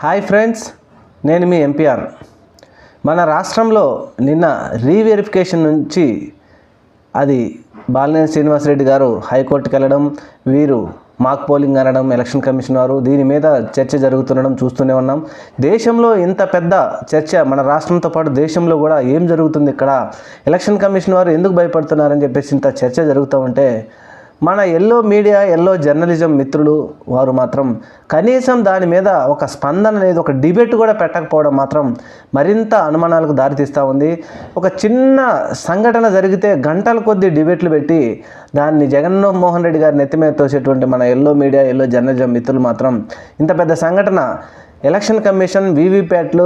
Hi friends నేను మీ MPR మన రాష్ట్రంలో నిన్న రీవెరిఫికేషన్ నుంచి అది బాలినేని శ్రీనివాసరెడ్డి గారు హైకోర్టుకి వెళ్ళడం వీరు మాక్ పోలింగ్ అనడం ఎలక్షన్ కమిషన్ వారు దీని మీద చర్చ జరుగుతుండడం చూస్తూనే ఉన్నాం. దేశంలో ఇంత పెద్ద చర్చ మన రాష్ట్రంతో పాటు దేశంలో కూడా ఏం జరుగుతుంది ఇక్కడ? ఎలక్షన్ కమిషన్ వారు ఎందుకు భయపడుతున్నారని చెప్పేసి ఇంత చర్చ జరుగుతూ ఉంటే మన ఎల్లో మీడియా ఎల్లో జర్నలిజం మిత్రులు వారు మాత్రం కనీసం దాని మీద ఒక స్పందన అనేది ఒక డిబేట్ కూడా పెట్టకపోవడం మాత్రం మరింత అనుమానాలకు దారితీస్తూ ఉంది. ఒక చిన్న సంఘటన జరిగితే గంటల కొద్దీ డిబేట్లు పెట్టి దాన్ని జగన్మోహన్ రెడ్డి గారి నెత్తి మీద తోసేటువంటి మన ఎల్లో మీడియా ఎల్లో జర్నలిజం మిత్రులు మాత్రం ఇంత పెద్ద సంఘటన ఎలక్షన్ కమిషన్ వీవీప్యాట్లు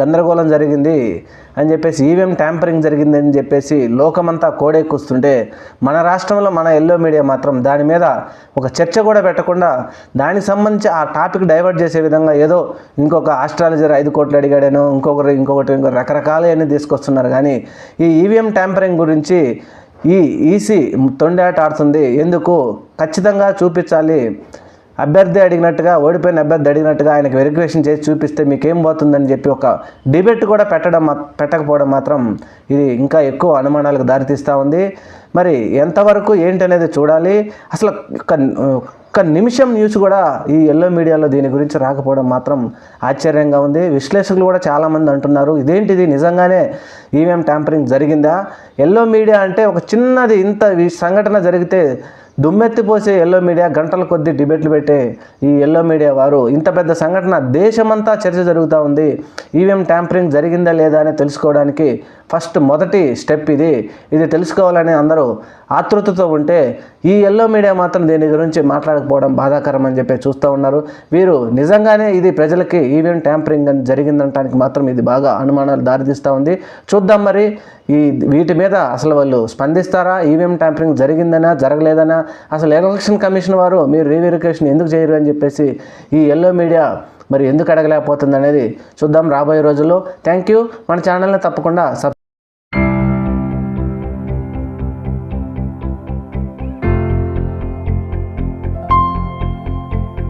గందరగోళం జరిగింది అని చెప్పేసి ఈవీఎం ట్యాంపరింగ్ జరిగిందని చెప్పేసి లోకమంతా కోడెక్కుస్తుంటే మన రాష్ట్రంలో మన ఎల్లో మీడియా మాత్రం దాని మీద ఒక చర్చ కూడా పెట్టకుండా దానికి సంబంధించి ఆ టాపిక్ డైవర్ట్ చేసే విధంగా ఏదో ఇంకొక ఆస్ట్రాలజర్ ఐదు కోట్లు అడిగాడేనో ఇంకొకరు ఇంకొకటి ఇంకొక రకరకాలన్నీ తీసుకొస్తున్నారు. కానీ ఈ ఈవీఎం ట్యాంపరింగ్ గురించి ఈ ఈసీ తొండాట ఆడుతుంది. ఎందుకు? ఖచ్చితంగా చూపించాలి. అభ్యర్థి అడిగినట్టుగా ఓడిపోయిన అభ్యర్థి అడిగినట్టుగా ఆయనకు వెరిఫికేషన్ చేసి చూపిస్తే మీకేం పోతుందని చెప్పి ఒక డిబేట్ కూడా పెట్టడం పెట్టకపోవడం మాత్రం ఇది ఇంకా ఎక్కువ అనుమానాలకు దారితీస్తూ ఉంది. మరి ఎంతవరకు ఏంటి అనేది చూడాలి. అసలు ఒక ఒక్క నిమిషం న్యూస్ కూడా ఈ ఎల్లో మీడియాలో దీని గురించి రాకపోవడం మాత్రం ఆశ్చర్యంగా ఉంది. విశ్లేషకులు కూడా చాలామంది అంటున్నారు ఇదేంటిది? నిజంగానే ఈవీఎం ట్యాంపరింగ్ జరిగిందా? ఎల్లో మీడియా అంటే ఒక చిన్నది ఇంత ఈ సంఘటన జరిగితే దుమ్మెత్తిపోసే ఎల్లో మీడియా గంటల కొద్దీ డిబేట్లు పెట్టే ఈ ఎల్లో మీడియా వారు ఇంత పెద్ద సంఘటన దేశమంతా చర్చ జరుగుతూ ఉంది. ఈవీఎం ట్యాంపరింగ్ జరిగిందా లేదా అని తెలుసుకోవడానికి ఫస్ట్ మొదటి స్టెప్ ఇది. ఇది తెలుసుకోవాలని అందరూ ఆతృతతో ఉంటే ఈ ఎల్లో మీడియా మాత్రం దీని గురించి మాట్లాడకపోవడం బాధాకరం అని చెప్పి చూస్తూ ఉన్నారు. వీరు నిజంగానే ఇది ప్రజలకి ఈవీఎం ట్యాంపరింగ్ అని జరిగిందనటానికి మాత్రం ఇది బాగా అనుమానాలు దారితీస్తూ ఉంది. చూద్దాం మరి ఈ వీటి మీద అసలు వాళ్ళు స్పందిస్తారా? ఈవీఎం ట్యాంపరింగ్ జరిగిందనా? జరగలేదనా? అసలు ఎలక్షన్ కమిషన్ వారు మీరు రీవెరిఫికేషన్ ఎందుకు చేయరు అని చెప్పేసి ఈ ఎల్లో మీడియా మరి ఎందుకు అడగలేకపోతుంది అనేది చూద్దాం రాబోయే రోజుల్లో. Thank you. మన ఛానల్ని తప్పకుండా సబ్స్క్రైబ్